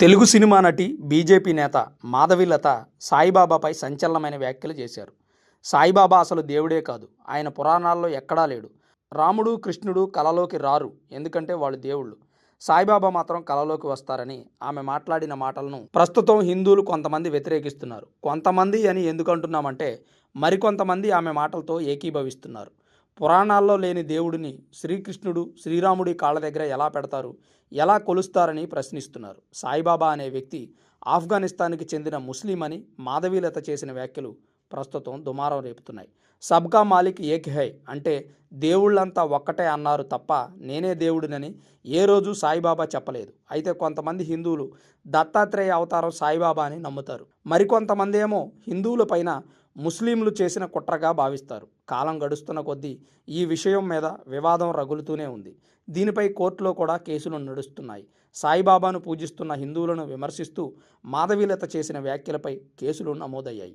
Telugu cinema నటి BJP నేత మాధవిలత సాయిబాబాపై సంచలనమైన వ్యాఖ్యలు చేశారు. సాయిబాబా అసలు దేవుడే కాదు. ఆయన పురాణాల్లో ఎక్కడా లేడు. రాముడు కృష్ణుడు కలలోకి రారు. ఎందుకంటే వాళ్ళు దేవుళ్ళు. సాయిబాబా మాత్రం కలలోకి వస్తారని ఆమె మాట్లాడిన మాటలను ప్రస్తుతం హిందువులు కొంతమంది వ్యతిరేకిస్తున్నారు. కొంతమంది అని ఎందుకంటున్నామంటే మరికొంతమంది ఆమె మాటలతో ఏకీభవిస్తున్నారు. పురాణాల్లో లేని దేవుడిని శ్రీకృష్ణుడు శ్రీరాముడి కాళ్ళ దగ్గర ఎలా పెడతారు? ఎలా కొలుస్తారని ప్రశ్నిస్తున్నారు. సాయిబాబా అనే వ్యక్తి ఆఫ్ఘనిస్తాన్కి చెందిన ముస్లిం అని మాధవీలత చేసిన వ్యాఖ్యలు ప్రస్తుతం దుమారం రేపుతున్నాయి. సబ్కా మాలిక్ ఏక్ హై అంటే దేవుళ్ళంతా ఒక్కటే అన్నారు తప్ప నేనే దేవుడినని ఏ రోజు సాయిబాబా చెప్పలేదు. అయితే కొంతమంది హిందువులు దత్తాత్రేయ అవతారం సాయిబాబా అని నమ్ముతారు. మరికొంతమంది ఏమో హిందువుల పైన ముస్లింలు చేసిన కుట్రగా భావిస్తారు. కాలం గడుస్తున్న కొద్దీ ఈ విషయం మీద వివాదం రగులుతూనే ఉంది. దీనిపై కోర్టులో కూడా కేసులు నడుస్తున్నాయి. సాయిబాబాను పూజిస్తున్న హిందువులను విమర్శిస్తూ మాధవీలత చేసిన వ్యాఖ్యలపై కేసులు నమోదయ్యాయి.